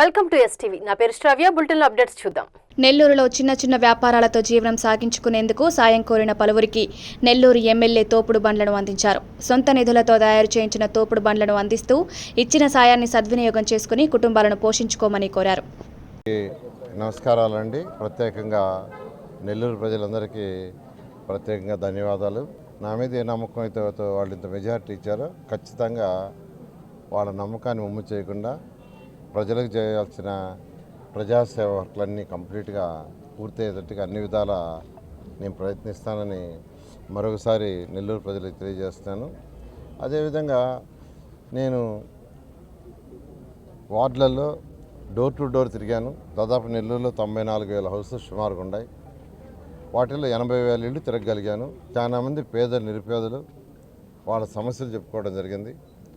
Welcome to STV నా పేరు శ్రావ్య. Bulletin updates చూద్దాం. నెల్లూరులో చిన్న చిన్న వ్యాపారాలతో జీవనం సాగించుకునేందుకు సాయం కోరిన పలువురికి నెల్లూరు ఎమ్మెల్యే తోపుడు బండ్లను అందించారు. సొంత నిధులతో తయారు చేయించిన తోపుడు బండ్లను అందిస్తూ ఇచ్చిన సాయాన్ని సద్వినియోగం చేసుకుని కుటుంబాలను పోషించుకోమని కోరారు. నమస్కారాలండి. ప్రత్యేకంగా నెల్లూరు ప్రజలందరికీ ప్రత్యేకంగా ధన్యవాదాలు. నా మీద ఏ నమ్మకం అయితే వాళ్ళు ఇంత మెజారిటీ ఇచ్చారో ఖచ్చితంగా వాళ్ళ నమ్మకాన్ని ఉమ్ము చేయకుండా ప్రజలకు చేయాల్సిన ప్రజాసేవ వర్క్లన్నీ కంప్లీట్గా పూర్తయ్యేటట్టుగా అన్ని విధాల నేను ప్రయత్నిస్తానని మరొకసారి నెల్లూరు ప్రజలకు తెలియజేస్తున్నాను. అదేవిధంగా నేను వార్డులలో డోర్ టు డోర్ తిరిగాను. దాదాపు నెల్లూరులో తొంభై నాలుగు వేల హౌసెస్ సుమారుగా ఉన్నాయి. వాటిల్లో ఎనభై వేల ఇళ్ళు తిరగగలిగాను. చాలా మంది పేదలు నిరుపేదలు వాళ్ళ సమస్యలు చెప్పుకోవడం జరిగింది.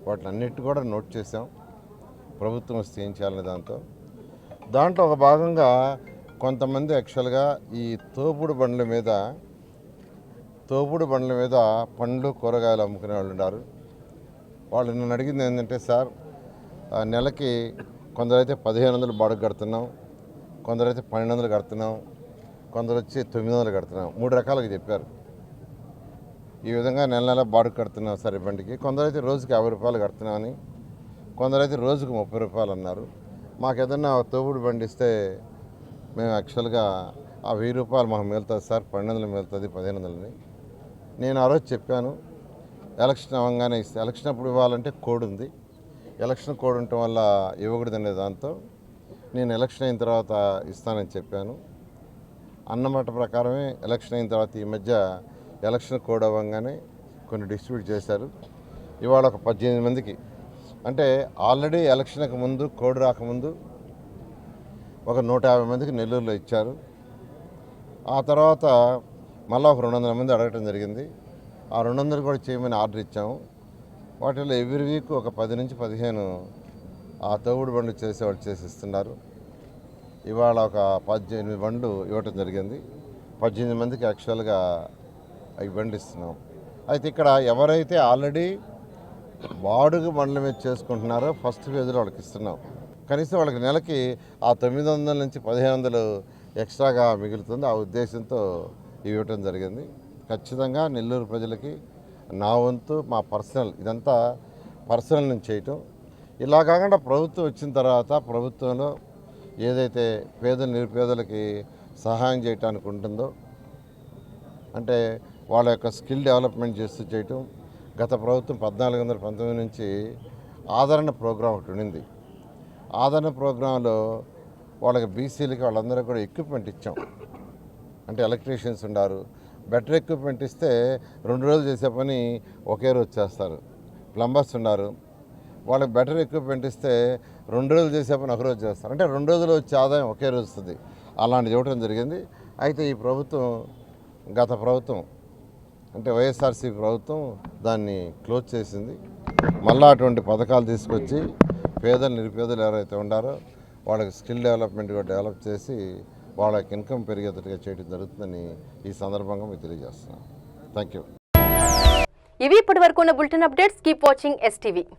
వాటిని అన్నిటి కూడా నోట్ చేసాం ప్రభుత్వం వస్తే ఏం చేయాలనే దాంతో. దాంట్లో ఒక భాగంగా కొంతమంది యాక్చువల్గా ఈ తోపుడు బండ్ల మీద తోపుడు బండ్ల మీద పండ్లు కూరగాయలు అమ్ముకునే వాళ్ళు ఉన్నారు. వాళ్ళు నన్ను అడిగింది ఏంటంటే సార్ ఆ నెలకి కొందరైతే పదిహేను వందలు బాడుగు కడుతున్నాం కొందరైతే పన్నెండు వందలు కడుతున్నాం కొందరు వచ్చి తొమ్మిది వందలు కడుతున్నాం. మూడు రకాలుగా చెప్పారు. ఈ విధంగా నెల నెల బాడుగు కడుతున్నాం సార్ బండికి. కొందరైతే రోజుకి యాభై రూపాయలు కడుతున్నామని కొందరైతే రోజుకు ముప్పై రూపాయలు అన్నారు. మాకు ఏదన్నా తోపుడు బండి ఇస్తే మేము యాక్చువల్గా ఆ వెయ్యి రూపాయలు మాకు మిగులుతుంది సార్ పన్నెండు వందలు మిగులుతుంది పదిహేను వందలని నేను ఆ రోజు చెప్పాను ఎలక్షన్ అవ్వగానే ఇస్తే ఎలక్షన్ అప్పుడు ఇవ్వాలంటే కోడ్ ఉంది. ఎలక్షన్ కోడ్ ఉండటం వల్ల ఇవ్వకూడదనే దాంతో నేను ఎలక్షన్ అయిన తర్వాత ఇస్తానని చెప్పాను. అన్నమాట ప్రకారమే ఎలక్షన్ అయిన తర్వాత ఈ మధ్య ఎలక్షన్ కోడ్ అవ్వగానే కొన్ని డిస్ట్రిబ్యూట్ చేశారు. ఇవాళ ఒక పద్దెనిమిది మందికి అంటే ఆల్రెడీ ఎలక్షన్కి ముందు కోడ్ రాకముందు ఒక నూట యాభై మందికి నెల్లూరులో ఇచ్చారు. ఆ తర్వాత మళ్ళీ ఒక రెండు వందల మంది అడగటం జరిగింది. ఆ రెండు వందలు కూడా చేయమని ఆర్డర్ ఇచ్చాము. వాటిలో ఎవ్రీ వీక్ ఒక పది నుంచి పదిహేను ఆ తోగుడు బండ్లు చేసేవాళ్ళు చేసి ఇస్తున్నారు. ఇవాళ ఒక పద్దెనిమిది బండ్లు ఇవ్వటం జరిగింది. పద్దెనిమిది మందికి యాక్చువల్గా అవి బండి ఇస్తున్నాం అయితే ఇక్కడ ఎవరైతే ఆల్రెడీ బాడుగు మండలం మీద చేసుకుంటున్నారో ఫస్ట్ ఫేజ్లో వాళ్ళకి ఇస్తున్నాం. కనీసం వాళ్ళకి నెలకి ఆ తొమ్మిది వందల నుంచి పదిహేను వందలు ఎక్స్ట్రాగా మిగులుతుంది ఆ ఉద్దేశంతో ఇవ్వటం జరిగింది. ఖచ్చితంగా నెల్లూరు ప్రజలకి నా వంతు మా పర్సనల్ ఇదంతా పర్సనల్ నుంచి చేయటం. ఇలా కాకుండా ప్రభుత్వం వచ్చిన తర్వాత ప్రభుత్వంలో ఏదైతే పేద నిరుపేదలకి సహాయం చేయటానికి ఉంటుందో అంటే వాళ్ళ యొక్క స్కిల్ డెవలప్మెంట్ చేస్తూ చేయటం గత ప్రభుత్వం పద్నాలుగు వందల పంతొమ్మిది నుంచి ఆదరణ ప్రోగ్రాం ఒకటి ఉండింది. ఆదరణ ప్రోగ్రాంలో వాళ్ళకి బీసీలకి వాళ్ళందరూ కూడా ఎక్విప్మెంట్ ఇచ్చాం. అంటే ఎలక్ట్రీషియన్స్ ఉన్నారు బెటర్ ఎక్విప్మెంట్ ఇస్తే రెండు రోజులు చేసే పని ఒకే రోజు చేస్తారు. ప్లంబర్స్ ఉన్నారు. వాళ్ళకి బెటర్ ఎక్విప్మెంట్ ఇస్తే రెండు రోజులు చేసే పని ఒక రోజు చేస్తారు. అంటే రెండు రోజులు వచ్చే ఆదాయం ఒకే రోజు వస్తుంది. అలాంటిది ఇవ్వడం జరిగింది. అయితే ఈ ప్రభుత్వం గత ప్రభుత్వం అంటే వైఎస్ఆర్సీ ప్రభుత్వం దాన్ని క్లోజ్ చేసింది. మళ్ళీ అటువంటి పథకాలు తీసుకొచ్చి పేదలు నిరుపేదలు ఎవరైతే ఉండారో వాళ్ళకి స్కిల్ డెవలప్మెంట్ కూడా డెవలప్ చేసి వాళ్ళకి ఇన్కమ్ పెరిగేటట్టుగా చేయడం జరుగుతుందని ఈ సందర్భంగా మీకు తెలియజేస్తున్నాను. థ్యాంక్ యూ ఇవి ఇప్పటి వరకు ఉన్న bulletin updates. Keep watching STV.